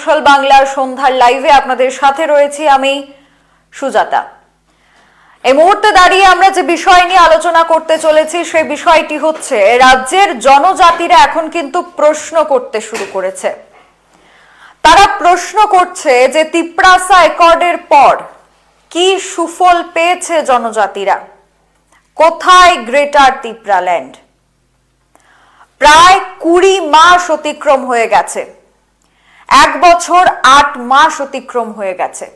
Social বাংলার সন্ধ্যার লাইভে আপনাদের সাথে রয়েছি আমি সুজাতা। এই মুহূর্তে দাঁড়িয়ে আমরা যে বিষয় নিয়ে আলোচনা করতে চলেছি সেই বিষয়টি হচ্ছে, রাজ্যের জনজাতিরা এখন কিন্তু প্রশ্ন করতে শুরু করেছে। তারা প্রশ্ন করছে যে তিপ্রাসা একর্ডের পর কি সুফল পেয়েছে জনজাতিরা? কোথায় গ্রেটার তিপ্রাল্যান্ড? প্রায় কুড়ি মাস অতিক্রম হয়ে গেছে। এক বছর আট মাস অতিক্রম হয়ে গেছে।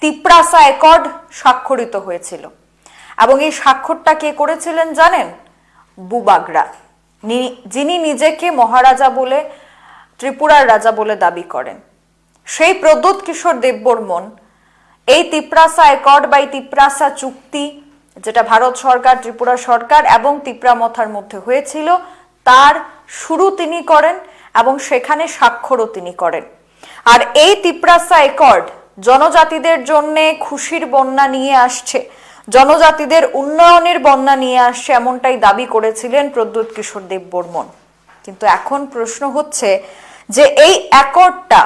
তিপ্রাসা একর্ড স্বাক্ষরিত হয়েছিল। এবং এই স্বাক্ষরটা কে করেছিলেন জানেন? বুবাগরা। যিনি নিজেকে মহারাজা বলে, ত্রিপুরার রাজা বলে দাবি করেন। সেই প্রদ্যুৎ কিশোর দেববর্মন এই তিপ্রাসা একর্ড বা এই তিপ্রাসা চুক্তি, যেটা ভারত সরকার, ত্রিপুরা সরকার এবং তিপ্রামথার মধ্যে হয়েছিল, তার শুরু তিনি করেন এবং সেখানে স্বাক্ষরও তিনি করেন। আর এই তিপ্রাসা একর্ড জনজাতিদের জন্য খুশির বন্যা নিয়ে আসছে। জনজাতিদের উন্নয়নের বন্যা নিয়ে আসছে এমনটাই দাবি করেছিলেন প্রদ্যুৎ কিশোর দেব বর্মন। কিন্তু এখন প্রশ্ন হচ্ছে যে এই অ্যাকর্ডটা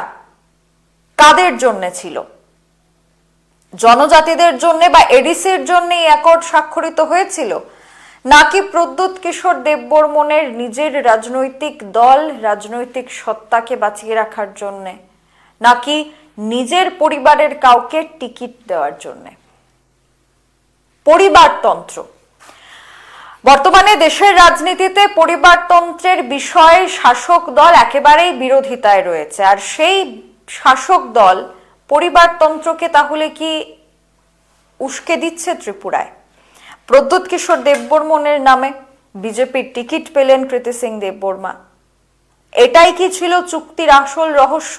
কাদের জন্য ছিল? জনজাতিদের জন্য বা এডিসির জন্য এই অ্যাকর্ড স্বাক্ষরিত হয়েছিল? নাকি প্রদ্যুৎ কিশোর দেববর্মনের নিজের রাজনৈতিক দল, রাজনৈতিক সত্তাকে বাঁচিয়ে রাখার জন্য? নাকি নিজের পরিবারের কাউকে টিকিট দেওয়ার জন্য? পরিবারতন্ত্র। বর্তমানে দেশের রাজনীতিতে পরিবারতন্ত্রের বিষয়ে শাসক দল একেবারেই বিরোধিতায় রয়েছে। আর সেই শাসক দল পরিবারতন্ত্রকে তাহলে কি উস্কে দিচ্ছে ত্রিপুরায়? প্রদ্যুৎ কিশোর দেববর্মনের নামে বিজেপির টিকিট পেলেন কৃতি সিং দেববর্মা এটাই কি ছিল চুক্তির আসল রহস্য?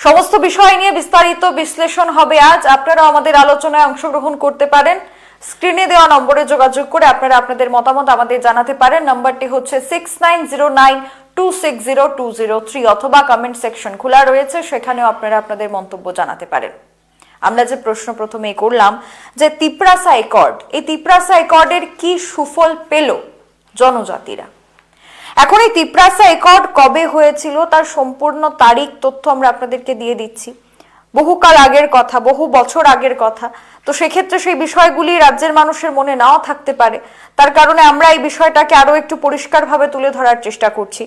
সমস্ত বিষয় নিয়ে বিস্তারিত বিশ্লেষণ হবে আজ। আপনারা আমাদের আলোচনায় অংশগ্রহণ করতে পারেন। স্ক্রিনে দেওয়া নম্বরে যোগাযোগ করে আপনারা আপনাদের মতামত আমাদের জানাতে পারেন। নাম্বারটি হচ্ছে six nine zero nine two six zero two zero three অথবা কমেন্ট সেকশন খোলা রয়েছে, সেখানেও আপনারা আপনাদের মন্তব্য জানাতে পারেন। আমরা যে প্রশ্ন প্রথমে করলাম যে তিপ্রাসা একর্ড, এই তিপ্রাসা একর্ডের কি সুফল পেল জনজাতিরা? এখন এই তিপ্রাসা একর্ড কবে হয়েছিল তার সম্পূর্ণ তারিখ তথ্য আমরা আপনাদেরকে দিয়ে দিচ্ছি। বহুকাল আগের কথা, বহু বছর আগের কথা। তো সেক্ষেত্রে সেই বিষয়গুলি রাজ্যের মানুষের মনে নাও থাকতে পারে। তার কারণে আমরা এই বিষয়টাকে আরও একটু পরিষ্কারভাবে তুলে ধরার চেষ্টা করছি।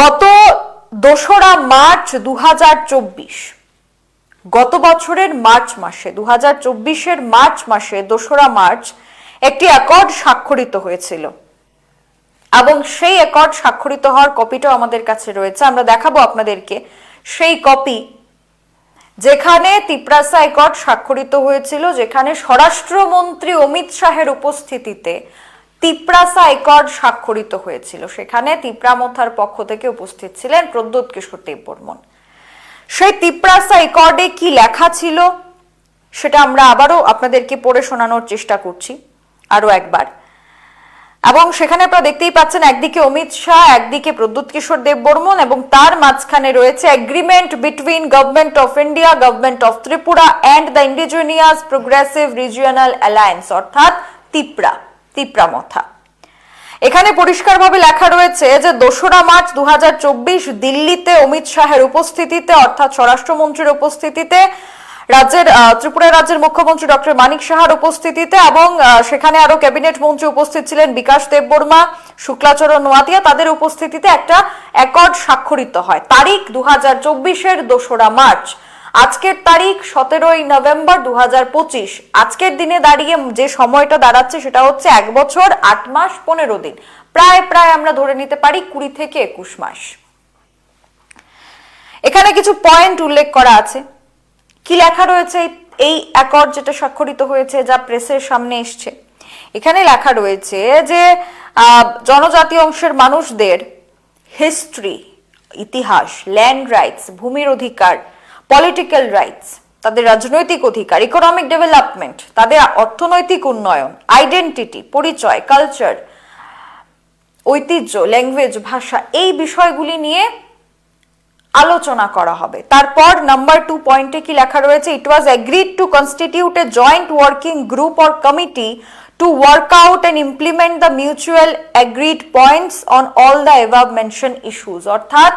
গত দোসরা মার্চ দু হাজার চব্বিশ গত বছরের মার্চ মাসে দু হাজার চব্বিশের মার্চ মাসে দোসরা মার্চ একটি অ্যাকর্ড স্বাক্ষরিত হয়েছিল। এবং সেই অ্যাকর্ড স্বাক্ষরিত হওয়ার কপিটাও আমাদের কাছে রয়েছে। আমরা দেখাবো আপনাদেরকে সেই কপি যেখানে তিপ্রাসা অ্যাকর্ড স্বাক্ষরিত হয়েছিল, যেখানে স্বরাষ্ট্রমন্ত্রী অমিত শাহের উপস্থিতিতে তিপ্রাসা অ্যাকর্ড স্বাক্ষরিত হয়েছিল। সেখানে তিপ্রামথার পক্ষ থেকে উপস্থিত ছিলেন প্রদ্যুৎ কিশোর দেববর্মন। সেই তিপ্রাসা অ্যাকর্ডে কি লেখা ছিল? সেটা আমরা আবারও আপনাদেরকে পড়ে শোনানোর চেষ্টা করছি আরও একবার। এবং সেখানে আপনারা দেখতেই পাচ্ছেন, একদিকে অমিত শাহ, একদিকে প্রদ্যুৎ কিশোর দেববর্মন এবং তার মাঝখানে রয়েছে agreement between government of India government of Tripura and the indigenous progressive regional alliance অর্থাৎ তিপ্রা তিপ্রা মথা এখানে পরিষ্কারভাবে লেখা রয়েছে যে দোসরা মার্চ দু হাজার চব্বিশ দিল্লিতে অমিত শাহের উপস্থিতিতে, অর্থাৎ স্বরাষ্ট্রমন্ত্রীর উপস্থিতিতে, রাজ্যের ত্রিপুরা রাজ্যের মুখ্যমন্ত্রী ডক্টর মানিক সাহার উপস্থিতিতে এবং সেখানে আরও ক্যাবিনেট মন্ত্রী উপস্থিত ছিলেন বিকাশ দেববর্মা, শুক্লাচরণ নোয়াতিয়া তাদের উপস্থিতিতে একটা অ্যাকর্ড স্বাক্ষরিত হয়। তারিখ দু হাজার চব্বিশের দোসরা মার্চ। আজকের তারিখ সতেরোই নভেম্বর দু হাজার পঁচিশ। আজকের দিনে দাঁড়িয়ে যে সময়টা দাঁড়াচ্ছে সেটা হচ্ছে এক বছর, আট মাস, পনেরো দিন। প্রায় প্রায় আমরা ধরে নিতে পারি কুড়ি থেকে একুশ মাস। এখানে কিছু পয়েন্ট উল্লেখ করা আছে। কি লেখা রয়েছে এই- অ্যাকর্ড যেটা স্বাক্ষরিত হয়েছে যা প্রেসের সামনে এসছে? এখানে লেখা রয়েছে যে জনজাতি অংশের মানুষদের হিস্ট্রি ইতিহাস ল্যান্ড রাইটস ভূমির অধিকার পলিটিক্যাল রাইটস তাদের রাজনৈতিক অধিকার ইকোনমিক ডেভেলপমেন্ট তাদের অর্থনৈতিক উন্নয়ন আইডেন্টিটি পরিচয় কালচার ঐতিহ্য ল্যাঙ্গুয়েজ ভাষা, এই বিষয়গুলি নিয়ে আলোচনা করা হবে। তারপর নাম্বার টু পয়েন্টে কি লেখা রয়েছে? It was agreed to constitute a joint working group or committee to work out and implement the mutual agreed points on all the above mentioned issues. অর্থাৎ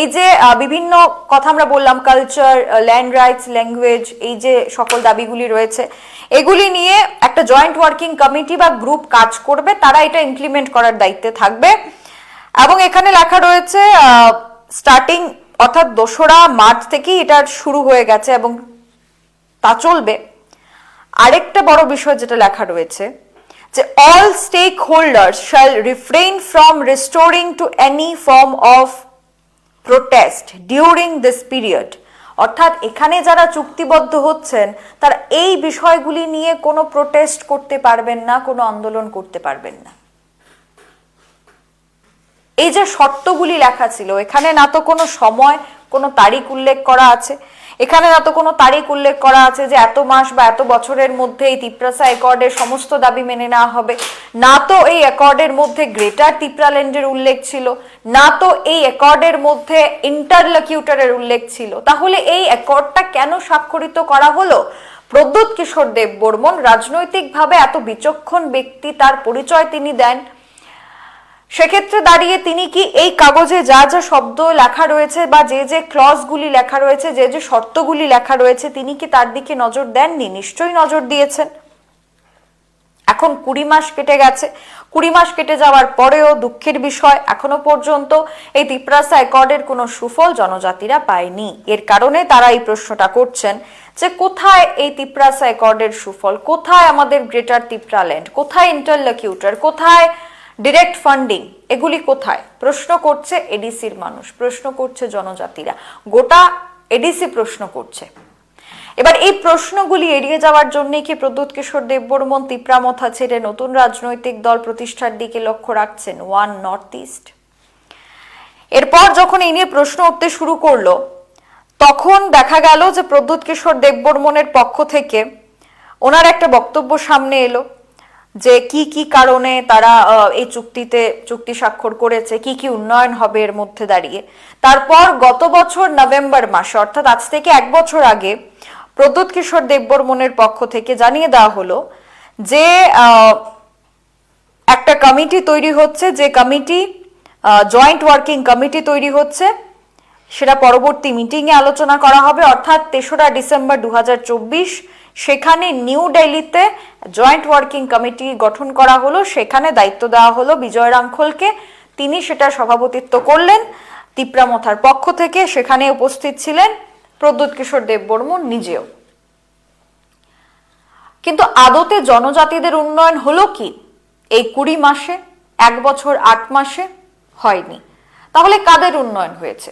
এই যে বিভিন্ন কথা আমরা বললাম কালচার ল্যান্ড রাইটস ল্যাঙ্গুয়েজ এই যে সকল দাবিগুলি রয়েছে, এগুলি নিয়ে একটা জয়েন্ট ওয়ার্কিং কমিটি বা গ্রুপ কাজ করবে, তারা এটা ইমপ্লিমেন্ট করার দায়িত্বে থাকবে। এবং এখানে লেখা রয়েছে স্টার্টিং অর্থাৎ দোসরা মার্চ থেকেই এটা শুরু হয়ে গেছে এবং তা চলবে। আরেকটা বড় বিষয় যেটা লেখা রয়েছে, যে all stakeholder shall refrain from restoring to any form of protest during this period অর্থাৎ এখানে যারা চুক্তিবদ্ধ হচ্ছেন, তারা এই বিষয়গুলি নিয়ে কোনো প্রোটেস্ট করতে পারবেন না, কোনো আন্দোলন করতে পারবেন না। এই যে শর্তগুলি লেখা ছিল, এখানে না তো কোনো সময়, কোনো তারিখ উল্লেখ করা আছে এখানে না তো কোনো তারিখ উল্লেখ করা আছে যে এত মাস বা এত বছরের মধ্যে এই তিপ্রাসা অ্যাকর্ডের সমস্ত দাবি মেনে নেওয়া হবে। না তো এই অ্যাকর্ডের মধ্যে গ্রেটার তিপ্রাল্যান্ডের উল্লেখ ছিল, না তো এই অ্যাকর্ডের মধ্যে ইন্টারলকিউটারের উল্লেখ ছিল। তাহলে এই অ্যাকর্ডটা কেন স্বাক্ষরিত করা হলো? প্রদ্যুৎ কিশোর দেব বর্মন রাজনৈতিকভাবে এত বিচক্ষণ ব্যক্তি, তার পরিচয় তিনি দেন। সেক্ষেত্রে দাঁড়িয়ে তিনি কি এই কাগজে যা যা শব্দ লেখা রয়েছে বা যে যে ক্লজগুলি লেখা রয়েছে, যে যে শর্তগুলি লেখা রয়েছে, তিনি কি তার দিকে নজর দেননি? নিশ্চয়ই নজর দিয়েছেন। এখন কুড়ি মাস কেটে গেছে। কুড়ি মাস কেটে যাওয়ার পরেও দুঃখের বিষয় এখনও পর্যন্ত। এই তিপ্রাসা অ্যাকর্ডের কোনো সুফল জনজাতিরা পায়নি। এর কারণে তারা এই প্রশ্নটা করছেন যে কোথায় এই তিপ্রাসা অ্যাকর্ডের সুফল? কোথায় আমাদের গ্রেটার তিপ্রাল্যান্ড? কোথায় ইন্টারলকিউটার? কোথায় ডিরেক্ট ফান্ডিং এগুলি কোথায়? প্রশ্ন করছে এডিসির মানুষ, প্রশ্ন করছে জনজাতিরা। গোটা এডিসি প্রশ্ন করছে। এবার এই প্রশ্নগুলি এড়িয়ে যাওয়ার জন্য কি প্রদ্যুৎ কিশোর দেববর্মন তিপ্রামথা ছেড়ে নতুন রাজনৈতিক দল প্রতিষ্ঠার দিকে লক্ষ্য রাখছেন ওয়ান নর্থ ইস্ট? এরপর যখন এই নিয়ে প্রশ্ন উঠতে শুরু করল, তখন দেখা গেল যে প্রদ্যুৎ কিশোর দেববর্মনের পক্ষ থেকে ওনার একটা বক্তব্য সামনে এলো। যে কি কি কারণে তারা এই চুক্তিতে চুক্তি স্বাক্ষর করেছে, কি কি উন্নয়ন হবে এর মধ্যে দাঁড়িয়ে। তারপর গত বছর নভেম্বর মাসে, অর্থাৎ আজ থেকে এক বছর আগে, প্রদ্যুৎ কিশোর দেববর্মনের পক্ষ থেকে জানিয়ে দেওয়া হলো যে একটা কমিটি তৈরি হচ্ছে, যে কমিটি জয়েন্ট ওয়ার্কিং কমিটি তৈরি হচ্ছে। সেটা পরবর্তী মিটিংয়ে আলোচনা করা হবে, অর্থাৎ তেসরা ডিসেম্বর দুহাজার চব্বিশ। সেখানে নিউ দিল্লিতে জয়েন্ট ওয়ার্কিং কমিটি গঠন করা হলো, সেখানে দায়িত্ব দেওয়া হলো বিজয় রাঙ্খলকে তিনি সেটা সভাপতিত্ব করলেন। তিপ্রামথার পক্ষ থেকে সেখানে উপস্থিত ছিলেন প্রদ্যুৎ কিশোর দেববর্মন নিজেও। কিন্তু আদতে জনজাতিদের উন্নয়ন হলো কি? এই কুড়ি মাসে, এক বছর আট মাসে হয়নি। তাহলে কাদের উন্নয়ন হয়েছে?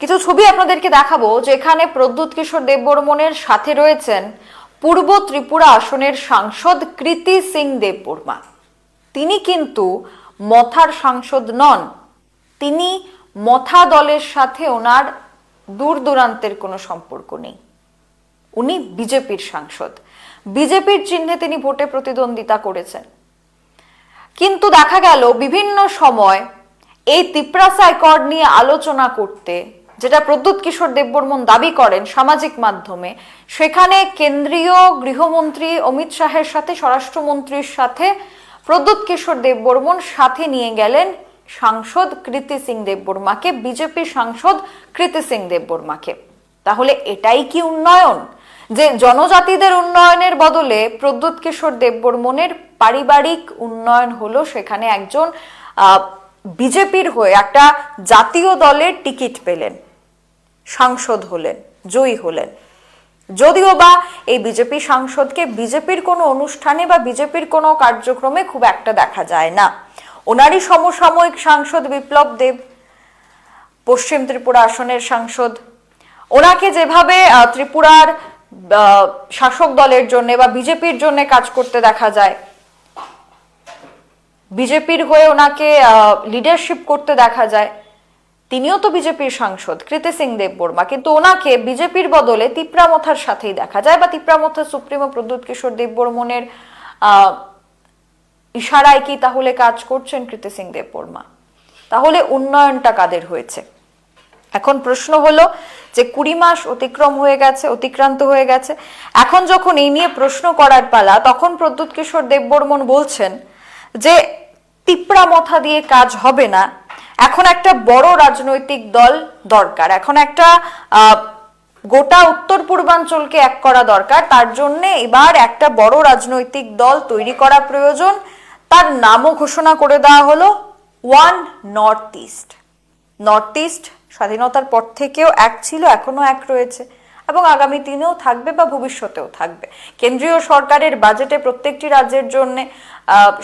কিছু ছবি আপনাদেরকে দেখাবো যেখানে প্রদ্যুৎ কিশোর দেববর্মনের সাথে রয়েছেন পূর্ব ত্রিপুরা আসনের সাংসদ কৃতি সিং দেববর্মা। তিনি কিন্তু মথার সাংসদ নন। তিনি মথা দলের সাথে ওনার দূর দূরান্তের কোনো সম্পর্ক নেই। উনি বিজেপির সাংসদ। বিজেপির চিহ্নে তিনি ভোটে প্রতিদ্বন্দ্বিতা করেছেন। কিন্তু দেখা গেল বিভিন্ন সময় এই তিপ্রাসা অ্যাকর্ড নিয়ে আলোচনা করতে যেটা প্রদ্যুৎ কিশোর দেববর্মন দাবি করেন সামাজিক মাধ্যমে, সেখানে কেন্দ্রীয় গৃহমন্ত্রী অমিত শাহের সাথে, স্বরাষ্ট্রমন্ত্রীর সাথে প্রদ্যুৎ কিশোর দেববর্মন সাথে নিয়ে গেলেন সাংসদ কৃতি সিং দেববর্মাকে, বিজেপি সাংসদ কৃতি সিং দেববর্মাকে। তাহলে এটাই কি উন্নয়ন? যে জনজাতিদের উন্নয়নের বদলে প্রদ্যুৎ কিশোর দেববর্মনের পারিবারিক উন্নয়ন হলো সেখানে একজন বিজেপির হয়ে একটা জাতীয় দলের টিকিট পেলেন। সাংসদ হলেন, জয়ী হলেন। যদিও বা এই বিজেপি সাংসদকে বিজেপির কোনো অনুষ্ঠানে বা বিজেপির কোনো কার্যক্রমে খুব একটা দেখা যায় না। ওনারই সমসাময়িক সাংসদ বিপ্লব দেব, পশ্চিম ত্রিপুরা আসনের সাংসদ। ওনাকে যেভাবে ত্রিপুরার শাসক দলের জন্য বা বিজেপির জন্য কাজ করতে দেখা যায়, বিজেপির হয়ে ওনাকে লিডারশিপ করতে দেখা যায় তিনিও তো বিজেপির সাংসদ কৃতি সিং দেব বর্মা। কিন্তু ওনাকে বিজেপির বদলে তিপ্রামথার সাথেই দেখা যায় বা তিপ্রামথা সুপ্রিমো প্রদ্যুৎ কিশোর দেব বর্মনের আহ, ইশারায় কি তাহলে কাজ করছেন কৃতি সিং দেব বর্মা? তাহলে উন্নয়নটা কাদের হয়েছে? এখন প্রশ্ন হলো যে কুড়ি মাস অতিক্রম হয়ে গেছে অতিক্রান্ত হয়ে গেছে। এখন যখন এই নিয়ে প্রশ্ন করার পালা তখন প্রদ্যুৎ কিশোর দেববর্মন বলছেন যে তিপ্রা মথা দিয়ে কাজ হবে না এখন একটা বড় রাজনৈতিক দল দরকার। এখন একটা গোটা উত্তর পূর্বাঞ্চলকে এক করা দরকার। তার জন্য এবার একটা বড় রাজনৈতিক দল তৈরি করা প্রয়োজন। তার নামও ঘোষণা করে দেওয়া হলো, one north east. North east স্বাধীনতার পর থেকেও এক ছিল, এখনও এক রয়েছে এবং আগামী দিনেও থাকবে বা ভবিষ্যতেও থাকবে। কেন্দ্রীয় সরকারের বাজেটে প্রত্যেকটি রাজ্যের জন্য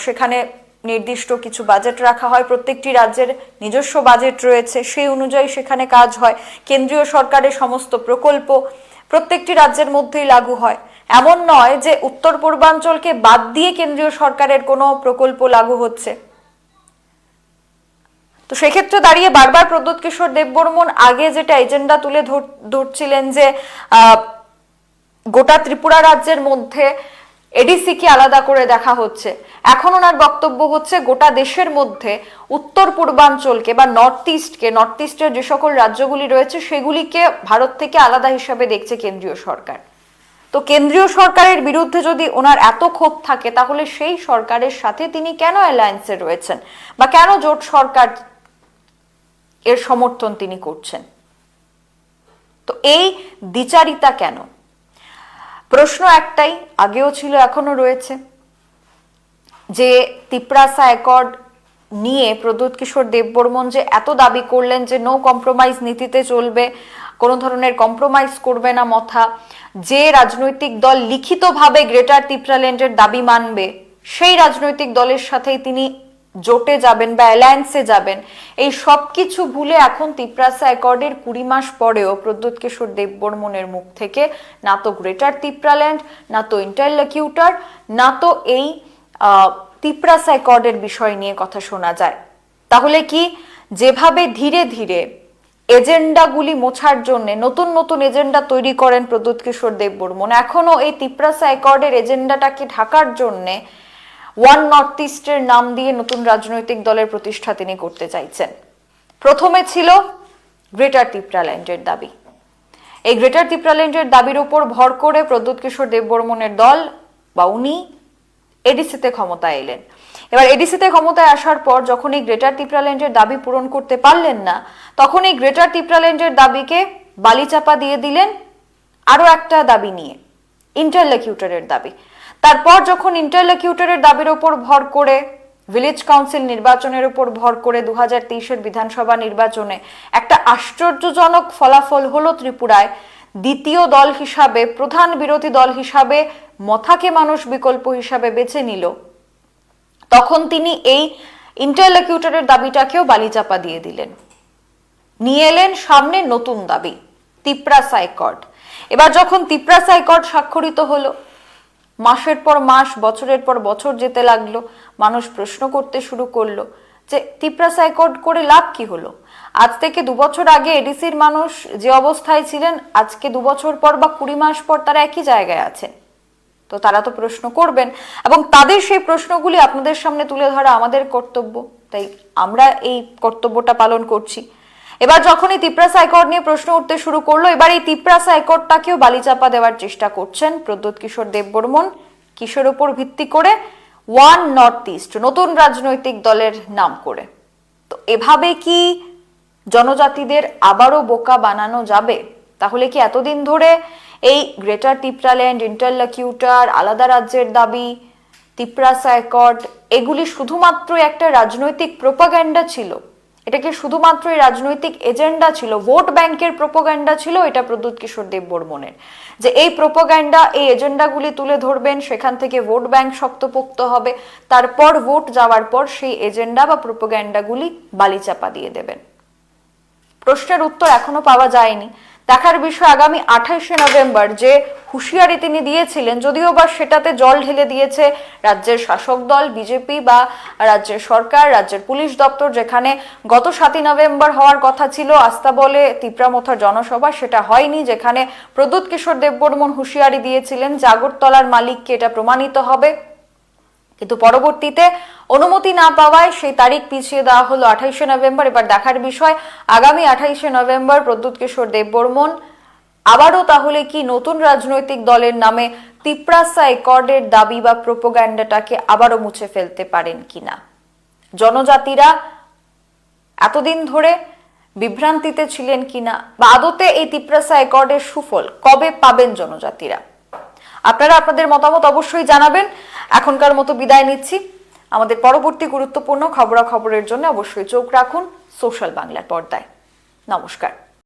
সেখানে নির্দিষ্ট কিছু বাজেট রাখা হয়। প্রত্যেকটি রাজ্যের নিজস্ব বাজেট রয়েছে। সেই অনুযায়ী সেখানে কাজ হয়। কেন্দ্রীয় সরকারের সমস্ত প্রকল্প প্রত্যেকটি রাজ্যের মধ্যেই লাগু হয়। এমন নয় যে উত্তর পূর্বাঞ্চলকে বাদ দিয়ে কেন্দ্রীয় সরকারের কোনো প্রকল্প লাগু হচ্ছে। তো সেক্ষেত্রে দাঁড়িয়ে বারবার প্রদ্যোৎ কিশোর দেববর্মন আগে যেটা এজেন্ডা তুলে ধর- ধরছিলেন যে গোটা ত্রিপুরা রাজ্যের মধ্যে এডিসি কে আলাদা করে দেখা হচ্ছে। এখন ওনার বক্তব্য হচ্ছে, গোটা দেশের মধ্যে উত্তর পূর্বাঞ্চলকে বা নর্থ ইস্টকে নর্থ ইস্টের যে সকল রাজ্যগুলি রয়েছে, সেগুলিকে ভারত থেকে আলাদা হিসাবে দেখছে কেন্দ্রীয় সরকার। তো কেন্দ্রীয় সরকারের বিরুদ্ধে যদি ওনার এত ক্ষোভ থাকে, তাহলে সেই সরকারের সাথে তিনি কেন অ্যালায়েন্সে রয়েছেন? বা কেন জোট সরকার এর সমর্থন তিনি করছেন? তো এই দ্বিচারিতা কেন? প্রশ্ন একটাই, আগেও ছিল এখনও রয়েছে। যে তিপ্রাসা অ্যাকর্ড নিয়ে প্রদ্যুৎ কিশোর দেববর্মন যে এত দাবি করলেন যে নো কম্প্রোমাইজ নীতিতে চলবে, কোনো ধরনের কম্প্রোমাইজ করবে না মথা, যে রাজনৈতিক দল লিখিতভাবে গ্রেটার তিপ্রাল্যান্ডের দাবি মানবে, সেই রাজনৈতিক দলের সাথেই তিনি জোটে যাবেন বা অ্যালায়েন্সে যাবেন, এই সব কিছু ভুলে এখন তিপ্রাসা অ্যাকর্ডের কুড়ি মাস পরেও প্রদ্যুৎ কিশোর দেববর্মনের মুখ থেকে, না তো গ্রেটার তিপ্রাল্যান্ড না তো ইন্টারলকিউটার না তো এই তিপ্রাসা অ্যাকর্ডের বিষয় নিয়ে কথা শোনা যায়। তাহলে কি যেভাবে ধীরে ধীরে এজেন্ডাগুলি মোছার জন্য নতুন নতুন এজেন্ডা তৈরি করেন প্রদ্যুৎ কিশোর দেববর্মন, এখনও এই তিপ্রাসা অ্যাকর্ডের এজেন্ডাটাকে ঢাকার জন্যে ওয়ান নর্থ ইস্টের নাম দিয়ে নতুন রাজনৈতিক দলের প্রতিষ্ঠা তিনি করতে চাইছেন। প্রথমে ছিল গ্রেটার তিপ্রাল্যান্ডের দাবি। এই গ্রেটার তিপ্রাল্যান্ডের দাবির উপর ভর করে প্রদ্যুৎ কিশোর দেববর্মনের দল বা উনি এডিসিতে ক্ষমতায় এলেন। এবার এডিসিতে ক্ষমতায় আসার পর যখন এই গ্রেটার তিপ্রাল্যান্ডের দাবি পূরণ করতে পারলেন না, তখন এই গ্রেটার তিপ্রাল্যান্ডের দাবিকে বালিচাপা দিয়ে দিলেন আরও একটা দাবি নিয়ে ইন্টারলেকিউটরের দাবি। তারপর যখন ইন্টারলেকিউটরের দাবির ওপর ভর করে ভিলেজ কাউন্সিল নির্বাচনের উপর ভর করে দু হাজার বিধানসভা নির্বাচনে একটা আশ্চর্যজনক ফলাফল হলো ত্রিপুরায়, দ্বিতীয় দল হিসাবে, প্রধান বিরোধী দল হিসাবে, মথাকে মানুষ বিকল্প হিসাবে বেছে নিল। তখন তিনি এই ইন্টারলেকিউটরের দাবিটাকেও বালিচাপা দিয়ে দিলেন। নিয়ে এলেন সামনে নতুন দাবি তিপ্রা সাইকর্ড এবার যখন তিপ্রা সাইকর্ড স্বাক্ষরিত হলো মাসের পর মাস, বছরের পর বছর যেতে লাগল। মানুষ প্রশ্ন করতে শুরু করল যে তিপ্রা সাইকর্ড করে লাভ কি হলো? আজ থেকে দু বছর আগে এডিসির মানুষ যে অবস্থায় ছিলেন, আজকে দু বছর পর বা কুড়ি মাস পর তারা একই জায়গায় আছেন তো তারা তো প্রশ্ন করবেন। এবং তাদের সেই প্রশ্নগুলি আপনাদের সামনে তুলে ধরা আমাদের কর্তব্য। তাই আমরা এই কর্তব্যটা পালন করছি। এবার যখন এই তিপ্রাসা অ্যাকর্ড নিয়ে প্রশ্ন উঠতে শুরু করল, এবার এই তিপ্রাসা অ্যাকর্ডটাকেও বালিচাপা দেওয়ার চেষ্টা করছেন প্রদ্যুৎ কিশোর দেববর্মন। কিশোর উপর ভিত্তি করে ওয়ান নর্থ ইস্ট, নতুন রাজনৈতিক দলের নাম করে। তো এভাবে কি জনজাতিদের আবারও বোকা বানানো যাবে? তাহলে কি এতদিন ধরে এই গ্রেটার টিপ্রাল্যান্ড ইন্টারলাকিউটার, আলাদা রাজ্যের দাবি তিপ্রাসা অ্যাকর্ড এগুলি শুধুমাত্র একটা রাজনৈতিক প্রোপাগ্যান্ডা ছিল? এটা কি শুধুমাত্র রাজনৈতিক এজেন্ডা ছিল, ভোট ব্যাংকের প্রোপোগ্যান্ডা ছিল, এটা প্রদ্যুৎ কিশোর দেব বর্মনের। যে এই প্রোপোগ্যান্ডা এই এজেন্ডাগুলি তুলে ধরবেন, সেখান থেকে ভোট ব্যাংক শক্তপোক্ত হবে, তারপর ভোট যাওয়ার পর সেই এজেন্ডা বা প্রোপোগ্যান্ডাগুলি বালিচাপা দিয়ে দেবেন। প্রশ্নের উত্তর এখনও পাওয়া যায়নি। দেখার বিষয় আগামী আঠাশে নভেম্বর যে হুঁশিয়ারি তিনি দিয়েছিলেন, যদিও বা সেটাতে জল ঢেলে দিয়েছে রাজ্যের শাসক দল, বিজেপি বা রাজ্যের সরকার, রাজ্যের পুলিশ দপ্তর, যেখানে গত সাতই নভেম্বর হওয়ার কথা ছিল, আস্থা বলে তিপ্রামথার জনসভা সেটা হয়নি, যেখানে প্রদ্যুৎ কিশোর দেববর্মন হুঁশিয়ারি দিয়েছিলেন, জাগরতলার মালিককে এটা প্রমাণিত হবে। কিন্তু পরবর্তীতে অনুমতি না পাওয়ায় সেই তারিখ পিছিয়ে দেওয়া হলো আঠাইশে নভেম্বর। এবার দেখার বিষয়, আগামী আঠাইশে নভেম্বর প্রদ্যুৎ কিশোর দেববর্মন, আবারও তাহলে কি নতুন রাজনৈতিক দলের নামে তিপ্রাসা একর্ডের দাবি বা প্রোপোগ্যান্ডাটাকে আবারও মুছে ফেলতে পারেন কিনা? জনজাতিরা এতদিন ধরে বিভ্রান্তিতে ছিলেন কিনা? বা আদতে এই তিপ্রাসা একর্ডের সুফল কবে পাবেন জনজাতিরা? আপনারা আপনাদের মতামত অবশ্যই জানাবেন। এখনকার মতো বিদায় নিচ্ছি। আমাদের পরবর্তী গুরুত্বপূর্ণ খবরাখবরের জন্য অবশ্যই চোখ রাখুন সোশ্যাল বাংলার পর্দায়। নমস্কার।